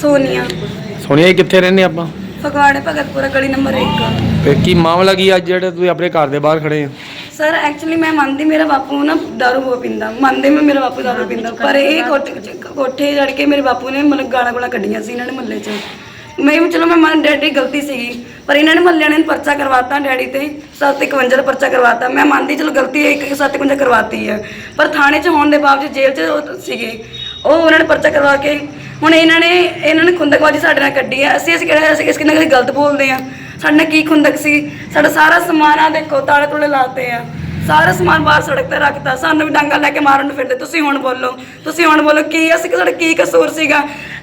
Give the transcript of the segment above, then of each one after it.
ਸੋਨੀਆ। ਸੋਨੀਆ ਜੀ ਕਿੱਥੇ ਰਹਿੰਦੇ ਆਪਾਂ? ਫਗਵਾੜੇ ਭਗਤਪੁਰਾ ਗਲੀ ਨੰਬਰ 1 ਤੇ ਕੀ ਮਾਮਲਾ ਕੀ ਅੱਜ ਜਿਹੜੇ ਤੁਸੀਂ ਆਪਣੇ ਘਰ ਦੇ ਬਾਹਰ ਖੜੇ ਆ ਸਰ ਐਕਚੁਅਲੀ ਮੈਂ ਮੰਨਦੀ ਮੇਰਾ ਬਾਪੂ ਨਾ ਦਾਰੂ ਹੋ ਪੀਂਦਾ। ਮੰਨਦੀ ਮੈਂ ਮੇਰਾ ਬਾਪੂ ਦਾਰੂ ਪੀਂਦਾ। ਪਰ ਇਹ ਕੋਠੇ ਕੋਠੇ ਚੜ ਕੇ ਮੇਰੇ ਬਾਪੂ ਨੇ ਮਤਲਬ ਗਾਲਾਂ ਗੋਲਾਂ ਕੱਢੀਆਂ ਸੀ ਇਹਨਾਂ ਨੇ ਮਹੱਲੇ 'ਚ। ਮੈਂ ਵੀ ਚਲੋ ਮੈਂ ਮੰਨ ਡੈਡੀ ਗਲਤੀ ਸੀਗੀ। ਪਰ ਇਹਨਾਂ ਨੇ ਮਹੱਲਿਆਂ ਨੇ ਪਰਚਾ ਕਰਵਾਤਾ ਡੈਡੀ ਤੇ। 751 ਦਾ ਪਰਚਾ ਕਰਵਾਤਾ। ਮੈਂ ਮੰਨਦੀ ਚਲੋ ਗਲਤੀ ਹੈ ਇੱਕ 751 ਕਰਵਾਤੀ ਹੈ ਪਰ ਥਾਣੇ 'ਚ ਹੋਣ ਦੇ ਬਾਵਜੂਦ ਜੇਲ੍ਹ 'ਚ ਉਹ ਸੀਗੇ। ਉਹ ਉਹਨਾਂ ਨੇ ਪਰਚਾ ਕਰਵਾ ਕੇ ਹੁਣ ਇਹਨਾਂ ਨੇ ਇਹਨਾਂ ਨੇ ਖੁੰਦਕਬਾਜੀ ਸਾਡੇ ਨਾਲ ਕੱਢੀ ਹੈ। ਅਸੀਂ ਅਸੀਂ ਕਿਹੜਾ, ਅਸੀਂ ਕਿਸ ਕਿੰਨਾ ਗਲਤ ਬੋਲਦੇ ਆ ਸਾਡੇ ਨਾਲ ਕੀ ਖੁੰਦਕ ਸੀ? ਸਾਡਾ ਸਾਰਾ ਸਮਾਨ ਆ ਦੇਖੋ ਤਾਲੇ ਤੁਲੇ ਲਾਤੇ ਆ। ਸਾਰਾ ਸਮਾਨ ਬਾਹਰ ਸੜਕ ਤੇ ਰੱਖਤਾ। ਸਾਨੂੰ ਵੀ ਡਾਂਗਾ ਲੈ ਕੇ ਮਾਰਨ ਨੂੰ ਫਿਰਦੇ। ਤੁਸੀਂ ਹੁਣ ਬੋਲੋ। ਤੁਸੀਂ ਹੁਣ ਬੋਲੋ ਕੀ ਅਸੀਂ ਸਾਡਾ ਕੀ ਕਸੂਰ ਸੀਗਾ?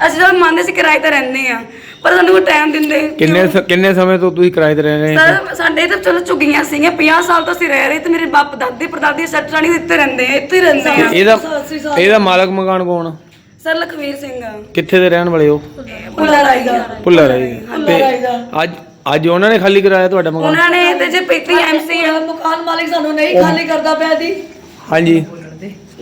ਅਸੀਂ ਜਦੋਂ ਮੰਨਦੇ ਸੀ ਕਿਰਾਏ ਤੇ ਰਹਿੰਦੇ ਆ ਪਰ ਸਾਨੂੰ ਉਹ ਟਾਈਮ ਦਿੰਦੇ ਕਿੰਨੇ ਸ- ਕਿੰਨੇ ਸਮੇਂ ਤੋਂ ਤੁਸੀਂ ਕਿਰਾਏ ਤੇ ਰਹਿ ਸਰ ਸਾਡੇ ਤਾਂ ਚਲੋ ਝੁੱਗੀਆਂ ਸੀਗੀਆਂ। 50 ਸਾਲ ਤੋਂ ਅਸੀਂ ਰਹਿ ਰਹੇ ਤੇ ਮੇਰੇ ਬਾਪ ਦਾਦੀ ਪਰਦਾਦੀ ਸੱਟਾਣੀ ਇੱਥੇ ਰਹਿੰਦੇ ਆ। ਇੱਥੇ ਹੀ ਰਹਿੰਦੇ ਆ। ਇਹਦਾ ਇਹਦਾ ਮਾਲਕ ਮਕਾਨ ਕੌਣ ਆ? ਸਰ ਲਖਵੀਰ ਸਿੰਘ ਕਿੱਥੇ ਦੇ ਰਹਿਣ ਵਾਲੇ ਹੋ? ਭੁੱਲਾ ਰਾਈ ਦਾ ਭੁੱਲਾ ਰਹੀ ਤੇ ਅੱਜ ਅੱਜ ਉਹਨਾਂ ਨੇ ਖਾਲੀ ਕਰਾਇਆ ਤੁਹਾਡਾ ਮਕਾਨ? ਉਹਨਾਂ ਨੇ ਤੇ ਜੇ ਪ੍ਰੀਤੀ ਐਮਸੀ ਆ। ਮਕਾਨ ਮਾਲਿਕ ਸਾਨੂੰ ਨਹੀਂ ਖਾਲੀ ਕਰਦਾ ਪਿਆ ਜੀ। ਹਾਂਜੀ।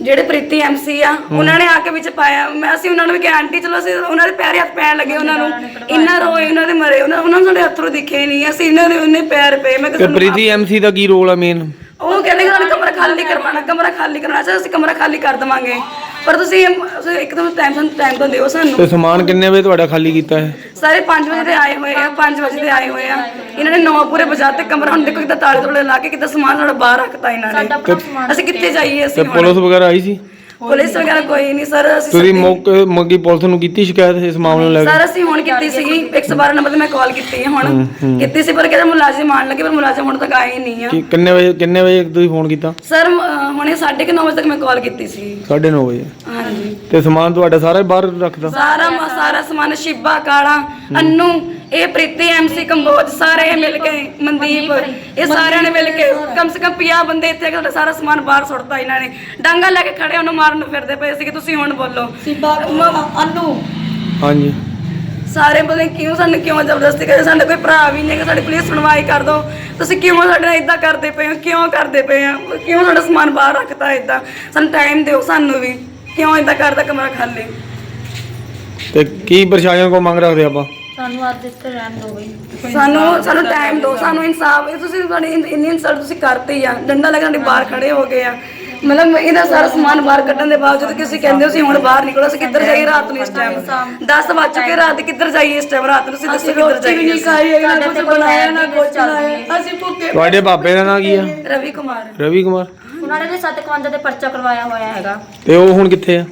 ਜਿਹੜੇ ਪ੍ਰੀਤੀ ਐਮਸੀ ਆ ਉਹਨਾਂ ਨੇ ਆ ਕੇ ਵਿੱਚ ਪਾਇਆ। ਮੈਂ ਅਸੀਂ ਉਹਨਾਂ ਨੂੰ ਵੀ ਕਿਹਾ ਆਂਟੀ ਚਲੋ ਅਸੀਂ ਉਹਨਾਂ ਦੇ ਪੈਰੇ ਹੱਥ ਪੈਣ ਲੱਗੇ ਉਹਨਾਂ ਨੂੰ। ਇੰਨਾ ਰੋਏ ਉਹਨਾਂ ਦੇ ਮਰੇ। ਉਹਨਾਂ ਉਹਨਾਂ ਨੂੰ ਸਾਡੇ ਹੱਥੋਂ ਦਿਖੇ ਨਹੀਂ ਅਸੀਂ ਇਹਨਾਂ ਦੇ ਉਹਨੇ ਪੈਰ ਪਏ। ਮੈਂ ਤੇ ਕਿਹਾ ਪ੍ਰੀਤੀ ਐਮਸੀ ਦਾ ਕੀ ਰੋਲ ਆ ਮੇਨ ਉਹ ਕਹਿੰਦੇ ਕਿ ਸਾਨੂੰ ਕਮਰਾ ਖਾਲੀ ਕਰਵਾਉਣਾ ਕਮਰਾ ਖਾਲੀ ਕਰਵਾਉਣਾ ਚਾਹੀਦਾ ਅਸੀਂ ਕਮਰਾ ਖਾਲੀ ਕਰ ਦਵਾਂਗੇ। ਪਰ ਤੁਸੀਂ ਇਹ- ਇੱਕਦਮ ਟਾਈਮ ਸਾਨੂੰ ਟਾਈਮ ਤਾਂ ਦਿਓ ਸਾਨੂੰ। ਤੇ ਸਮਾਨ ਕਿੰਨੇ ਵਜੇ ਤੁਹਾਡਾ ਖਾਲੀ ਕੀਤਾ ਹੈ? ਸਾਰੇ 5 ਵਜੇ ਦੇ ਆਏ ਹੋਏ ਆ 5 ਵਜੇ ਦੇ ਆਏ ਹੋਏ ਆ। ਇਹਨਾਂ ਨੇ ਨੌ ਪੂਰੇ ਵਜਾਤੇ ਕਮਰਾ ਹੁਣ ਦੇਖੋ ਕਿੱਦਾਂ ਤਾਲੇ ਤੋਲੇ ਲਾ ਕੇ ਕਿੱਦਾਂ ਸਮਾਨ ਸਾਡਾ ਬਾਹਰ ਰੱਖਤਾ ਇਹਨਾਂ ਨੇ। ਅਸੀਂ ਕਿੱਥੇ ਜਾਈਏ ਤੇ ਅਸੀਂ ਹੁਣ? ਪੁਲਿਸ ਵਗੈਰਾ ਆਈ ਸੀ? ਪੁਲਿਸ ਵਗੈਰਾ ਕੋਈ ਨਹੀਂ ਸਰ ਅਸੀਂ ਤੁਸੀਂ ਮੌਕੇ ਮੰਗੀ ਪੁਲਿਸ ਨੂੰ ਕੀਤੀ ਸ਼ਿਕਾਇਤ ਇਸ ਮਾਮਲੇ ਨੂੰ ਲੈ ਕੇ? ਸਰ ਅਸੀਂ ਹੁਣ ਕੀਤੀ ਸੀਗੀ 112 ਨੰਬਰ ਤੇ ਮੈਂ ਕਾਲ ਕੀਤੀ ਹੈ ਹੁਣ ਕੀਤੀ ਸੀ ਪਰ ਕਹਿੰਦੇ ਮੁਲਾਜ਼ਮ ਆਣ ਲੱਗੇ ਪਰ ਮੁਲਾਜ਼ਮ ਹੁਣ ਤੱਕ ਆਏ ਨਹੀਂ ਆ। ਕੀ ਕਿੰਨੇ ਵਜੇ ਕਿੰਨੇ ਵਜੇ ਤੁਸੀਂ ਫੋਨ ਕੀਤਾ? ਸਰ ਅਹ, ਹੁਣੇ 9:30 ਵਜੇ ਤੱਕ ਮੈਂ ਕਾਲ ਕੀਤੀ ਸੀ। 9:30 ਵਜੇ। ਹਾਂਜੀ। ਤੇ ਸਮਾਨ ਤੁਹਾਡਾ ਸਾਰਾ ਹੀ ਬਾਹਰ ਰੱਖਦਾ ਸਾਰਾ ਮ- ਸਾਰਾ ਸਮਾਨ ਸ਼ਿਬਾ ਕਾਲਾ ਅੰਨੂ ਇਹ ਪ੍ਰੀਤੀ ਐਮਸੀ ਕੰਬੋਜ ਸਾਰੇ ਇਹ ਮਿਲ ਕੇ ਮਨਦੀਪ ਇਹ ਸਾਰਿਆਂ ਨੇ ਮਿਲ ਕੇ ਕਮ ਸੇ ਕਮ 50 ਬੰਦੇ ਇੱਥੇ ਆ ਕੇ ਸਾਡਾ ਸਾਰਾ ਸਮਾਨ ਬਾਹਰ ਸੁੱਟਤਾ ਇਹਨਾਂ ਨੇ। ਡਾਂਗਾ ਲੈ ਕੇ ਖੜੇ ਉਹਨੂੰ ਮਾਰਨ ਨੂੰ ਫਿਰਦੇ ਪਏ ਸੀ ਕਿ ਤੁਸੀਂ ਹੁਣ ਬੋਲੋ। ਸਿੱਬਾ ਅਨੂ। ਹਾਂਜੀ। ਸਾਰੇ ਬੋਲੇ ਕਿਉਂ ਸਾਨੂੰ ਕਿਉਂ ਜ਼ਬਰਦਸਤੀ ਕਰਦੇ ਸਾਡਾ ਕੋਈ ਭਰਾ ਵੀ ਨਹੀਂ ਹੈ ਸਾਡੇ ਪੁਲਿਸ ਸੁਣਵਾਈ ਕਰ ਦੋ। ਤੁਸੀਂ ਕਿਉਂ ਸਾਡੇ ਨਾਲ ਇਦਾਂ ਕਰਦੇ ਪਏ ਹੋ? ਕਿਉਂ ਕਰਦੇ ਪਏ ਹੋ? ਕਿਉਂ ਸਾਡਾ ਸਮਾਨ ਬਾਹਰ ਰੱਖਤਾ ਇਦਾਂ ਸਾਨੂੰ ਟਾਈਮ ਦਿਓ ਸਾਨੂੰ ਵੀ। ਕਿਉਂ ਇਦਾਂ ਕਰਦਾ ਕਮਰਾ ਖਾਲੀ? ਤੇ ਕੀ ਪ੍ਰਸ਼ਾਸਨ ਕੋ ਮੰਗ ਰੱਖਦੇ ਆਪਾਂ? ਸਾਨੂੰ ਅੱਜ ਇੱਥੇ ਰਹਿਣ ਦੋ ਬਈ। ਸਾਨੂੰ ਸਾਨੂੰ ਟਾਈਮ ਦਿਓ ਸਾਨੂੰ ਇਨਸਾਫ ਇਹ ਤੁਸੀਂ ਸਾਡੀ ਇੰਨੀ ਇੰਨੀ ਇਨਸਲਟ ਤੁਸੀਂ ਕਰਤੀ ਆ ਡੰਡਾ ਲਗਾ ਸਾਡੇ ਬਾਹਰ ਖੜੇ ਹੋ ਗਏ ਆ। ਮਤਲਬ ਇਹਦਾ ਸਾਰਾ ਸਮਾਨ ਬਾਹਰ ਕੱਢਣ ਦੇ ਬਾਵਜੂਦ ਕਿ ਅਸੀਂ ਕਹਿੰਦੇ ਅਸੀਂ ਹੁਣ ਬਾਹਰ ਨਿਕਲੋ ਅਸੀਂ ਕਿੱਧਰ ਜਾਈਏ ਰਾਤ ਨੂੰ ਇਸ ਟਾਈਮ 10 ਵੱਜ ਚੁੱਕੇ ਰਾਤ ਦੇ ਕਿੱਧਰ ਜਾਈਏ ਇਸ ਟਾਈਮ ਰਾਤ ਨੂੰ ਤੁਸੀਂ ਦੱਸੋ ਕਿੱਧਰ ਰੋਟੀ ਵੀ ਜਾਈਏ ਨਹੀਂ ਖਾਈ ਹੈਗੀ, ਨਾ ਕੁਝ ਬਣਾਇਆ ਨਾ ਕੁਝ ਲਾਇਆ ਅਸੀਂ ਭੁੱਖੇ ਤੁਹਾਡੇ ਬਾਬੇ ਦਾ ਨਾਂ ਕੀ ਆ? ਰਵੀ ਕੁਮਾਰ। ਰਵੀ ਕੁਮਾਰ? ਉਹਨਾਂ ਨੇ ਵੀ 57 ਦੇ ਪਰਚਾ ਕਰਵਾਇਆ ਹੋਇਆ ਹੈਗਾ। ਤੇ ਉਹ ਹੁਣ ਕਿੱਥੇ ਆ?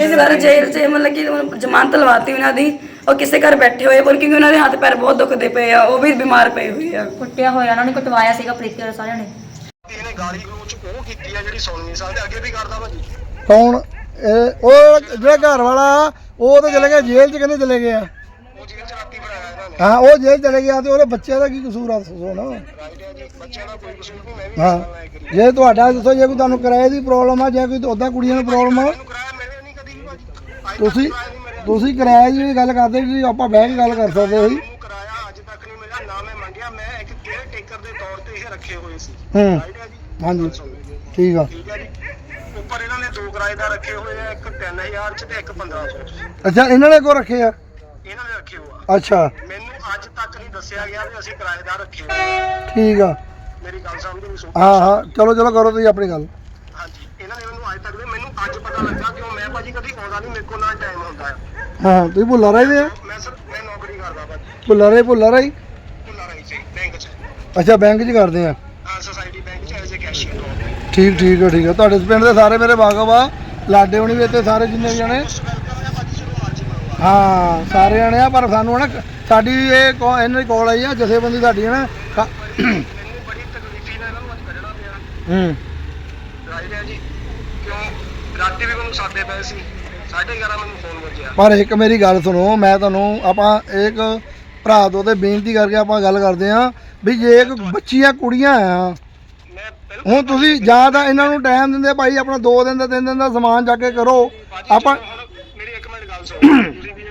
ਇਸ ਵਾਰ ਜੇਲ੍ਹ 'ਚ ਮਤਲਬ ਕਿ ਜ਼ਮਾਨਤ ਲਵਾਤੀ ਉਹਨਾਂ ਦੀ। ਉਹ ਕਿਸੇ ਘਰ ਬੈਠੇ ਹੋਏ ਪਰ ਕਿਉਂਕਿ ਉਹਨਾਂ ਦੇ ਹੱਥ ਪੈਰ ਬਹੁਤ ਦੁਖਦੇ ਪਏ ਆ ਉਹ ਵੀ ਬਿਮਾਰ ਪਏ ਹੋਏ ਆ। ਕੁੱਟਿਆ ਹੋਇਆ ਉਹਨਾਂ ਨੇ ਕੁੱਟਵਾਇਆ ਸੀਗਾ ਪ੍ਰੀਤੀ ਵਾਲੇ ਸਾਰਿਆਂ ਨੇ। ਇਹਨੇ ਗਾਲੀ ਗਲੋਚ ਉਹ ਕੀਤੀ ਆ ਜਿਹੜੀ ਸੁਣ ਨਹੀਂ ਸਕਦੇ ਅੱਗੇ ਵੀ ਕਰਦਾ ਭਾਜੀ ਕੌਣ? ਇਹ ਉਹ ਜਿਹੜਾ ਘਰ ਵਾਲਾ ਉਹ ਤਾਂ ਚਲੇ ਗਿਆ ਜੇਲ੍ਹ 'ਚ ਕਹਿੰਦੇ ਚਲੇ ਗਏ ਆ ਉਹ ਜਿਹਦੇ ਚ ਰਾਤੀ ਬਣਾਇਆ ਇਹਨਾਂ ਨੇ। ਹਾਂ ਉਹ ਜੇਲ੍ਹ ਚਲੇ ਗਿਆ ਤੇ ਉਹਦੇ ਬੱਚੇ ਦਾ ਕੀ ਕਸੂਰ ਆ ਸੁਣ ਰਾਈਟ ਹੈ ਜੀ ਬੱਚਿਆਂ ਦਾ ਕੋਈ ਕਸੂਰ ਨਹੀਂ ਮੈਂ ਵੀ ਹਾਂ ਜੇ ਤੁਹਾਡਾ ਦੱਸੋ ਜੇ ਕੋਈ ਤੁਹਾਨੂੰ ਕਿਰਾਏ ਦੀ ਪ੍ਰੋਬਲਮ ਆ ਜਾਂ ਕੋਈ ਉਦਾਂ ਕੁੜੀਆਂ ਨੂੰ ਪ੍ਰੋਬਲਮ ਆ? ਮੈਨੂੰ ਕਿਰਾਇਆ ਮਿਲਿਆ ਨਹੀਂ ਕਦੀ ਵੀ ਭਾਜੀ। ਅੱਜ ਤੱਕ ਤੁਸੀਂ ਕਿਰਾਇਆ ਤੁਸੀਂ ਕਿਰਾਏ ਦੀ ਵੀ ਗੱਲ ਕਰਦੇ ਜੀ ਆਪਾਂ ਬਹਿ ਕੇ ਗੱਲ ਕਰ ਸਕਦੇ ਸੀ ਮੈਨੂੰ ਕਿਰਾਇਆ ਅੱਜ ਤੱਕ ਨਹੀਂ ਮਿਲਿਆ ਨਾ ਮੈਂ ਮੰਗਿਆ ਮੈਂ ਇੱਕ ਕੇਅਰ ਟੇਕਰ ਦੇ ਤੌਰ ਤੇ ਇਹ ਰੱਖੇ ਹੋਏ ਸੀ। ਹੂੰ। ਰਾਈਟ ਹੈ ਜੀ। ਹਾਂਜੀ। ਠੀਕ ਆ। ਠੀਕ ਹੈ ਜੀ। ਉੱਪਰ ਇਹਨਾਂ ਨੇ ਦੋ ਕਿਰਾਏਦਾਰ ਰੱਖੇ ਹੋਏ ਆ ਇੱਕ 3000 ਚ ਤੇ ਇੱਕ 1500 ਚ। ਅੱਛਾ ਇਹਨਾਂ ਨੇ ਕੋ ਰੱਖੇ ਆ? ਇਹਨਾਂ ਨੇ ਰੱਖੇ ਹੋਆ ਅੱਛਾ। ਮੈਨੂੰ ਅੱਜ ਤੱਕ ਨਹੀਂ ਦੱਸਿਆ ਗਿਆ ਵੀ ਅਸੀਂ ਕਿਰਾਏਦਾਰ ਰੱਖੇ ਹੋਏ ਆ। ਠੀਕ ਆ। ਮੇਰੀ ਗੱਲ ਸਮਝ ਨਹੀਂ ਸੁਣ ਹਾਂ ਹਾਂ ਚਲੋ ਚਲੋ ਕਰੋ ਤੁਸੀਂ ਆਪਣੀ ਗੱਲ। ਹਾਂਜੀ ਇਹਨਾਂ ਨੇ ਮੈਨੂੰ ਅੱਜ ਤੱਕ ਦੇ ਮੈਨੂੰ ਅੱਜ ਪਤਾ ਲੱਗਾ ਕਿ ਮੈਂ ਭਾਜੀ ਕਦੀ ਆਉਂਦਾ ਨਹੀਂ ਮੇਰੇ ਕੋਲ ਨਾ ਟਾਈਮ ਹੁੰਦਾ। ਹੈ। ਹਾਂ ਤੁਸੀਂ ਭੁੱਲਾ ਰਹੇ ਦੇ ਆ? ਮੈਂ ਸਰ ਮੈਂ ਨੌਕਰੀ ਕਰਦਾ ਭਾਜੀ। ਭੁੱਲਾ ਰਹੇ ਭੁੱਲਾ ਰਹੇ? ਭੁੱਲਾ ਰਹੀ ਸੀ ਬੈਂਕ 'ਚ। ਅੱਛਾ ਬੈਂਕ 'ਚ ਕਰਦੇ ਆ। ਹਾਂ ਸੋਸਾਇਟੀ ਬੈਂਕ 'ਚ ਐਜ਼ ਅ ਕੈਸ਼ੀਅਰ ਤੋਂ ਠੀਕ ਠੀਕ ਆ ਠੀਕ ਆ। ਤੁਹਾਡੇ ਪਿੰਡ ਦੇ ਸਾਰੇ ਮੇਰੇ ਵਾਕਫ ਆ ਲਾਡੇ ਹੋਣੀ ਵੀ ਇੱਥੇ ਸਾਰੇ ਜਿੰਨੇ ਵੀ ਜਾਣੇ? ਵੈਲਕਮ ਹੈ ਭਾਜੀ ਸਾਰੇ ਜਾਣੇ ਆ ਪਰ ਸਾਨੂੰ ਨਾ ਸਾਡੀ ਇਹ ਕੋ- ਇਹਨਾਂ ਦੀ ਕੋਲ ਆਈ ਆ ਜਥੇਬੰਦੀ ਸਾਡੀ ਹੈ ਨਾ ਕ- ਮੈਨੂੰ ਬੜੀ ਤਕਲੀਫੀ ਨਾਲ ਇਹਨਾਂ ਨੂੰ ਅੱਜ ਕੱਢਣਾ ਪਿਆ। ਹੂੰ। ਜੀ ਕਿਉਂ? ਰਾਤੀ ਵੀ ਮੈਨੂੰ ਸਾਦੇ ਪਏ ਸੀ। 11:30 ਮੈਨੂੰ ਫੋਨ ਵੱਜਿਆ। ਪਰ ਇੱਕ ਮੇਰੀ ਗੱਲ ਸੁਣੋ ਮੈਂ ਤੁਹਾਨੂੰ ਆਪਾਂ ਇੱਕ ਭਰਾ ਤੋਂ ਤੇ ਬੇਨਤੀ ਕਰਕੇ ਆਪਾਂ ਗੱਲ ਕਰਦੇ ਆ ਵੀ ਜੇ ਇੱਕ ਬੱਚੀਆਂ ਕੁੜੀਆਂ ਆ ਮੈਂ ਬਿਲਕੁਲ ਹੁਣ ਤੁਸੀਂ ਜਾਂ ਤਾਂ ਇਹਨਾਂ ਨੂੰ ਟਾਈਮ ਦਿੰਦੇ ਭਾਈ ਆਪਣਾ 2 ਦਿਨ ਦਾ 3 ਦਿਨ ਦਾ ਸਮਾਨ ਜਾ ਕੇ ਕਰੋ। ਆਪਾਂ ਹੁਣ ਮੇਰੀ ਇੱਕ ਮਿੰਟ ਗੱਲ ਸੁਣੋ। ਤੁਸੀਂ ਵੀ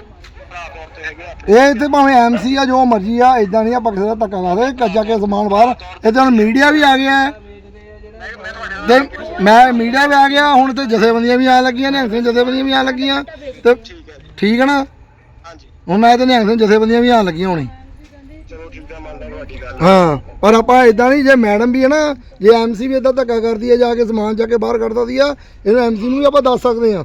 ਭਰਾ ਤੌਰ ਤੇ ਹੈਗੇ ਆ ਇਹ ਇੱਥੇ ਭਾਵੇਂ ਐਮਸੀ ਆ ਜੋ ਮਰਜ਼ੀ ਆ ਇਦਾਂ ਨਹੀਂ ਆਪਾਂ ਕਿਸੇ ਦਾ ਧੱਕਾ ਕਰਦੇ ਕੱਜਾ ਕੇ ਸਮਾਨ ਬਾਹਰ। ਇੱਥੇ ਹੁਣ ਮੀਡੀਆ ਵੀ ਆ ਗਿਆ ਹੈ ਤੇ ਮੈਂ ਮੀਡੀਆ ਵੀ ਆ ਗਿਆ ਹੁਣ ਤੇ ਜਥੇਬੰਦੀਆਂ ਵੀ ਆਣ ਲੱਗੀਆਂ ਨੇ ਹੰਸੇ ਜਥੇਬੰਦੀਆਂ ਵੀ ਆਣ ਲੱਗੀਆਂ ਤੇ ਠੀਕ ਹੈ ਜੀ ਠੀਕ ਹੈ ਨਾ? ਹਾਂਜੀ। ਹੁਣ ਮੈਂ ਤੇ ਨਿਹੰਗ ਸਿੰਘ ਜਥੇਬੰਦੀਆਂ ਵੀ ਆਣ ਲੱਗੀਆਂ ਹੋਣੀ। ਚਲੋ ਠੀਕ ਹੈ ਮੰਨਦਾ ਤੁਹਾਡੀ ਗੱਲ। ਹਾਂ ਪਰ ਆਪਾਂ ਇਦਾਂ ਨਹੀਂ ਜੇ ਮੈਡਮ ਵੀ ਹੈ ਨਾ ਜੇ ਐਮਸੀ ਵੀ ਇਦਾਂ ਧੱਕਾ ਕਰਦੀ ਹੈ ਜਾ ਕੇ ਸਮਾਨ ਚੱਕ ਕੇ ਬਾਹਰ ਕੱਢ ਦਿੰਦੀ ਆ ਇਹਨੂੰ ਐਮਸੀ ਨੂੰ ਵੀ ਆਪਾਂ ਦੱਸ ਸਕਦੇ ਆ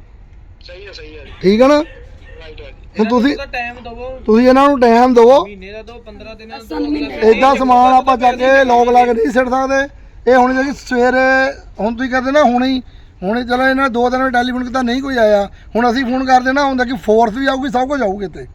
ਸਹੀ ਹੈ ਸਹੀ ਹੈ ਜੀ। ਠੀਕ ਹੈ ਨਾ? ਰਾਈਟ ਹੈ ਜੀ। ਹੁਣ ਤੁਸੀਂ ਟਾਈਮ ਦਵੋ। ਤੁਸੀਂ ਇਹਨਾਂ ਨੂੰ ਟਾਈਮ ਦਿਵੋ। ਮਹੀਨੇ ਦਾ ਦੋ 15 ਦਿਨਾਂ ਦਾ ਇਦਾਂ ਸਮਾਨ ਆਪਾਂ ਚੱਕ ਕੇ ਲੋਕ ਲਾ ਕੇ ਨਹੀਂ ਸਿੱਟ ਸਕਦੇ। ਇਹ ਹੁਣ ਜਿਹੜੀ ਸਵੇਰੇ ਹੁਣ ਤੁਸੀਂ ਕਰਦੇ ਨਾ ਹੁਣੇ ਹੀ ਹੁਣੇ ਚਲੋ ਇਹਨਾਂ ਦੋ ਦਿਨ ਟੈਲੀਫੋਨ ਕੀਤਾ ਨਹੀਂ ਕੋਈ ਆਇਆ। ਹੁਣ ਅਸੀਂ ਫੋਨ ਕਰਦੇ ਨਾ ਹੁੰਦਾ ਕਿ ਫੋਰਸ ਵੀ ਆਊਗੀ ਸਭ ਕੁਝ ਆਊਗੀ ਇੱਥੇ।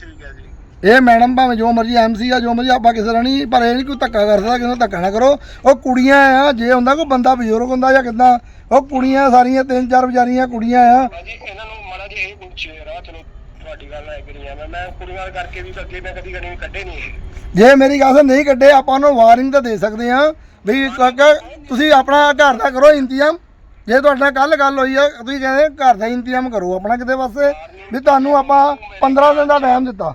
ਠੀਕ ਹੈ ਜੀ। ਇਹ ਮੈਡਮ ਭਾਵੇਂ ਜੋ ਮਰਜ਼ੀ ਐਮਸੀ ਆ ਜੋ ਮਰਜ਼ੀ ਆਪਾਂ ਕਿਸੇ ਦਾ ਨਹੀਂ ਪਰ ਇਹ ਨਹੀਂ ਕੋਈ ਧੱਕਾ ਕਰ ਸਕਦਾ ਕਿਸੇ ਨਾਲ ਧੱਕਾ ਨਾ ਕਰੋ। ਉਹ ਕੁੜੀਆਂ ਆ ਜੇ ਹੁੰਦਾ ਕੋਈ ਬੰਦਾ ਬਜ਼ੁਰਗ ਹੁੰਦਾ ਜਾਂ ਕਿੱਦਾਂ ਉਹ ਕੁੜੀਆਂ ਸਾਰੀਆਂ ਤਿੰਨ ਚਾਰ ਵਿਚਾਰੀਆਂ ਕੁੜੀਆਂ ਆ। ਭਾਜੀ ਇਹਨਾਂ ਨੂੰ ਮਾੜਾ ਜਿਹਾ ਇਹ ਪੁੱਛੇ ਰਾ ਚਲੋ ਤੁਹਾਡੀ ਗੱਲ ਨਾਲ ਐਗਰੀ ਆ ਮੈਂ ਮੈਂ ਕੁੜੀਆਂ ਕਰਕੇ ਵੀ ਅੱਗੇ ਮੈਂ ਕਦੀ ਕਦੀ ਕੱਢੇ ਨਹੀਂ ਇਹ ਜੇ ਮੇਰੀ ਗੱਲ ਸੁਣ ਨਹੀਂ ਕੱਢੇ ਆਪਾਂ ਉਹਨੂੰ ਵਾਰਨਿੰਗ ਤਾਂ ਦੇ ਸਕਦੇ ਆ ਵੀ ਤੁਸੀਂ ਆਪਣਾ ਘਰ ਦਾ ਕਰੋ ਇੰਤਜ਼ਾਮ। ਜੇ ਤੁਹਾਡੇ ਨਾਲ ਕੱਲ ਗੱਲ ਹੋਈ ਆ ਤੁਸੀਂ ਕਹਿੰਦੇ ਘਰ ਦਾ ਇੰਤਜ਼ਾਮ ਕਰੋ ਆਪਣਾ ਕਿਤੇ ਵਾਸਤੇ ਵੀ ਤੁਹਾਨੂੰ ਆਪਾਂ 15 ਦਿਨ ਦਾ ਟਾਈਮ ਦਿੱਤਾ।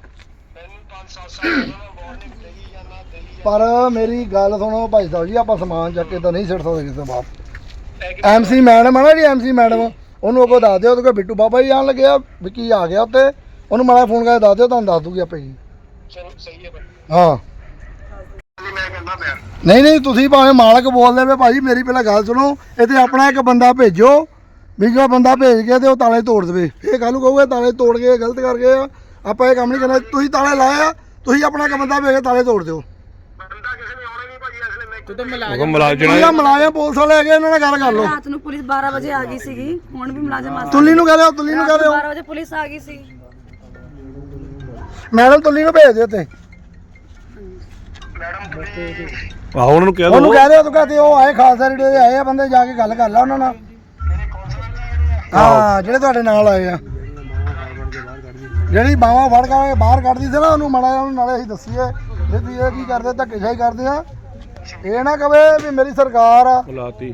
ਮੈਨੂੰ 5-7 ਸਾਲ ਪਹਿਲਾਂ ਵਾਰਨਿੰਗ ਦੇਈ ਜਾਂ ਨਾ ਦੇਈ ਪਰ ਮੇਰੀ ਗੱਲ ਸੁਣੋ ਭਾਈ ਸਾਹਿਬ ਜੀ ਆਪਾਂ ਸਮਾਨ ਚੱਕ ਕੇ ਤਾਂ ਨਹੀਂ ਸਿੱਟ ਸਕਦੇ ਕਿਸੇ ਬਾਪ ਐਗਰੀ ਐਮਸੀ ਮੈਡਮ ਹੈ ਨਾ ਜੀ ਐਮਸੀ ਮੈਡਮ ਉਹਨੂੰ ਅੱਗੋਂ ਦੱਸ ਦਿਓ ਉਹਦੇ ਕੋਲ ਬਿੱਟੂ ਬਾਬਾ ਜੀ ਆਣ ਲੱਗਿਆ ਵਿੱਕੀ ਆ ਗਿਆ ਉੱਤੇ ਉਹਨੂੰ ਮਾੜਾ ਫੋਨ ਕਰਕੇ ਦੱਸ ਦਿਓ ਤੁਹਾਨੂੰ ਦੱਸ ਦੂਗੀ ਆਪੇ ਜੀ। ਚਲੋ ਸਹੀ ਹੈ ਨਹੀਂ ਮੈਂ ਕਹਿੰਦਾ ਪਿਆ। ਨਹੀਂ ਨਹੀਂ ਤੁਸੀਂ ਭਾਵੇਂ ਮਾਲਕ ਬੋਲਦੇ ਵੇ ਭਾਜੀ ਮੇਰੀ ਪਹਿਲਾਂ ਗੱਲ ਸੁਣੋ। ਇੱਥੇ ਆਪਣਾ ਇੱਕ ਬੰਦਾ ਭੇਜੋ ਵੀ ਜੋ ਬੰਦਾ ਭੇਜ ਕੇ ਤੇ ਉਹ ਤਾਲੇ ਤੋੜ ਦੇਵੇ। ਇਹ ਕੱਲ ਨੂੰ ਕਹੋਗੇ ਤਾਲੇ ਤੋੜ ਕੇ ਗਲਤ ਕਰ ਗਏ ਆ। ਆਪਾਂ ਇਹ ਕੰਮ ਨਹੀਂ ਕਰਨਾ। ਤੁਸੀਂ ਤਾਲੇ ਲਾਇਆ ਤੁਸੀਂ ਆਪਣਾ ਇੱਕ ਬੰਦਾ ਭੇਜ ਕੇ ਤਾਲੇ ਤੋੜ ਦਿਓ। ਬੰਦਾ ਕਿਸੇ ਨੇ ਆਉਣਾ ਨਹੀਂ ਭਾਜੀ ਅਸਲੇ ਮੈਂ ਤੂੰ ਤਾਂ ਮੁਲਾਜ਼ਮ ਮੁਲਾਜ਼ਮ ਤੁਸੀਂ ਆ ਮੁਲਾਜ਼ਮ ਪੁਲਿਸ ਵਾਲੇ ਹੈਗੇ ਇਹਨਾਂ ਨਾਲ ਗੱਲ ਕਰ ਲਓ। ਰਾਤ ਨੂੰ ਪੁਲਿਸ 12 ਵਜੇ ਆ ਗਈ ਸੀਗੀ ਹੁਣ ਵੀ ਮੁਲਾਜ਼ਮ ਆ। ਤੁੱਲੀ ਨੂੰ ਕਹ ਦਿਓ ਤੁੱਲੀ ਨੂੰ ਕਹ ਦਿਓ। 12 ਵਜੇ ਪੁਲਿਸ ਆ ਗਈ ਸੀ। ਮੈਡਮ ਤੁੱਲੀ ਨੂੰ ਭੇਜ ਦਿਓ ਤੇ ਮੈਡਮ ਤੁਸੀਂ ਆਹੋ ਉਹਨਾਂ ਨੂੰ ਕਹਿ ਉਹਨੂੰ ਕਹਿ ਦਿਓ ਤੂੰ ਕਹਤੇ ਉਹ ਆਏ ਖਾਲਸਾ ਰੇਡੀਓ ਦੇ ਆਏ ਆ ਬੰਦੇ ਜਾ ਕੇ ਗੱਲ ਕਰ ਲੈ ਉਹਨਾਂ ਨਾਲ। ਹਾਂ ਜਿਹੜੇ ਤੁਹਾਡੇ ਨਾਲ ਆਏ ਆ। ਜਿਹੜੀ ਬਾਵਾ ਫੜ ਕੇ ਬਾਹਰ ਕੱਢਦੀ ਸੀ ਨਾ ਉਹਨੂੰ ਮਾੜਾ ਜਿਹਾ ਉਹਨੂੰ ਨਾਲੇ ਅਸੀਂ ਦੱਸੀਏ ਵੀ ਤੁਸੀਂ ਇਹ ਕੀ ਕਰਦੇ ਧੱਕੇਸ਼ਾਹੀ ਕਰਦੇ ਆ। ਇਹ ਨਾ ਕਵੇ ਵੀ ਮੇਰੀ ਸਰਕਾਰ ਆ। ਬੁਲਾਤੀ।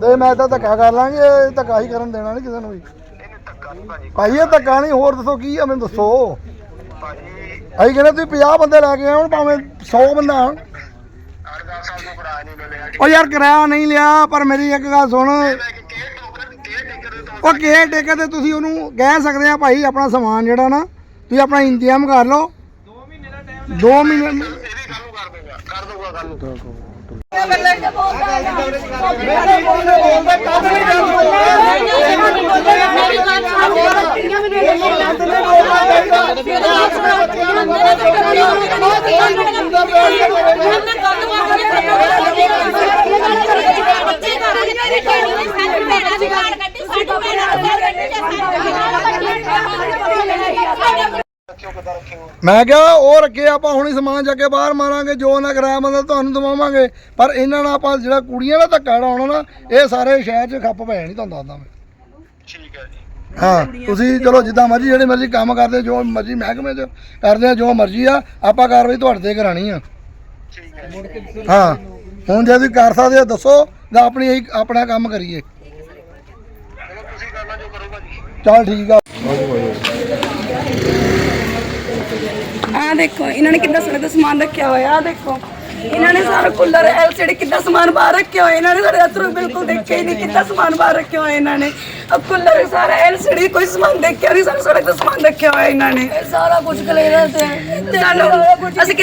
ਤੇ ਮੈਂ ਤਾਂ ਧੱਕਾ ਕਰ ਲਾਂਗੇ ਇਹ ਧੱਕਾ ਹੀ ਕਰਨ ਦੇਣਾ ਨਹੀਂ ਕਿਸੇ ਨੂੰ ਵੀ। ਇਹਨੂੰ ਧੱਕਾ ਨਹੀਂ ਭਾਜੀ। ਭਾਈ ਇਹ ਧੱਕਾ ਨਹੀਂ ਹੋਰ ਦੱਸੋ ਕੀ ਆ ਮੈਨੂੰ ਦੱਸੋ। ਭਾਜੀ ਅਸੀਂ ਕਹਿੰਦੇ ਤੁਸੀਂ 50 ਬੰਦੇ ਲੈ ਕੇ ਆਉਣ ਭਾਵੇਂ 100 ਬੰਦਾ ਆਉਣ। 8-10 ਸਾਲ ਤੋਂ ਕਿਰਾਇਆ ਨਹੀਂ ਮਿਲਿਆ ਉਹ ਯਾਰ ਕਿਰਾਇਆ ਨਹੀਂ ਲਿਆ ਪਰ ਮੇਰੀ ਇੱਕ ਗੱਲ ਸੁਣ। ਉਹ ਕੇਅਰ ਟੇਕਰ ਤੇ ਤੁਸੀਂ ਉਹਨੂੰ ਕਹਿ ਸਕਦੇ ਆ ਭਾਈ ਆਪਣਾ ਸਮਾਨ ਜਿਹੜਾ ਨਾ ਤੁਸੀਂ ਆਪਣਾ ਇੰਤਜ਼ਾਮ ਕਰ ਲਓ। 2 ਮਹੀਨੇ ਦਾ ਟਾਈਮ 2 ਮਹੀਨੇ ਇਹ ਵੀ ਕੱਲ ਨੂੰ ਕਰ ਦੂੰਗਾ ਕਰ ਦੂੰਗਾ ਕੱਲ ਨੂੰ ਮੈਂ ਕਿਹਾ ਉਹ ਰੱਖੇ ਆਪਾਂ ਹੁਣੀ ਸਮਾਨ ਚੱਕ ਕੇ ਬਾਹਰ ਮਾਰਾਂਗੇ ਜੋ ਨਾ ਕਿਰਾਇਆ ਬੰਦਾ ਤੁਹਾਨੂੰ ਦਵਾਵਾਂਗੇ। ਪਰ ਇਹਨਾਂ ਨਾਲ ਆਪਾਂ ਜਿਹੜਾ ਕੁੜੀਆਂ ਦਾ ਧੱਕਾ ਉਡਾਉਣਾ ਨਾ ਇਹ ਸਾਰੇ ਸ਼ਹਿਰ 'ਚ ਖੱਪ ਪੈ ਨਹੀਂ ਤੁਹਾਨੂੰ ਦੱਸਦਾ ਮੈਂ ਠੀਕ ਹੈ ਜੀ। ਹਾਂ ਤੁਸੀਂ ਚਲੋ ਜਿੱਦਾਂ ਮਰਜ਼ੀ ਜਿਹੜੇ ਮਰਜ਼ੀ ਕੰਮ ਕਰਦੇ ਜੋ ਮਰਜ਼ੀ ਮਹਿਕਮੇ 'ਚ ਕਰਦੇ ਆ ਜੋ ਮਰਜ਼ੀ ਆ ਆਪਾਂ ਕਾਰਵਾਈ ਤੁਹਾਡੇ ਤੇ ਕਰਾਣੀ ਆ। ਠੀਕ ਹੈ ਹਾਂ ਹੁਣ ਜੇ ਤੁਸੀਂ ਕਰ ਸਕਦੇ ਹੋ ਦੱਸੋ ਤਾਂ ਆਪਣੀ ਇਹੀ ਆਪਣਾ ਕੰਮ ਕਰੀਏ। ਚਲੋ ਤੁਸੀਂ ਕਰਨਾ ਜੋ ਕਰੋ ਭਾਜੀ। ਚੱਲ ਠੀਕ ਆ। ਆ ਦੇਖੋ ਇਹਨਾਂ ਨੇ ਸਾਡੇ ਤੋਂ ਸਮਾਨ ਰੱਖਿਆ ਹੋਇਆ ਆ ਦੇਖੋ। ਇਹਨਾਂ ਨੇ ਸਾਰਾ ਕੂਲਰ ਐਲਸੀਡੀ ਕਿੱਦਾਂ ਸਮਾਨ ਬਾਹਰ ਰੱਖਿਆ ਹੋਇਆ ਇਹਨਾਂ ਨੇ ਸਾਡੇ ਅਥਰੂ ਬਿਲਕੁਲ ਦੇਖਿਆ ਹੀ ਨਹੀਂ ਕਿੱਦਾਂ ਸਮਾਨ ਬਾਹਰ ਰੱਖਿਆ ਹੋਇਆ ਇਹਨਾਂ ਨੇ। ਅਬ ਕੂਲਰ ਸਾਰਾ ਐਲਸੀਡੀ ਕੋਈ ਸਮਾਨ ਦੇਖਿਆ ਨਹੀਂ ਸੜਕ ਦਾ ਸਮਾਨ ਰੱਖਿਆ ਹੋਇਆ ਇਹਨਾਂ ਨੇ। ਸਾਰਾ ਕੁਝ ਕਲੇਰਾ ਤੇ ਸਾਨੂੰ ਅਸੀਂ ਕਿ-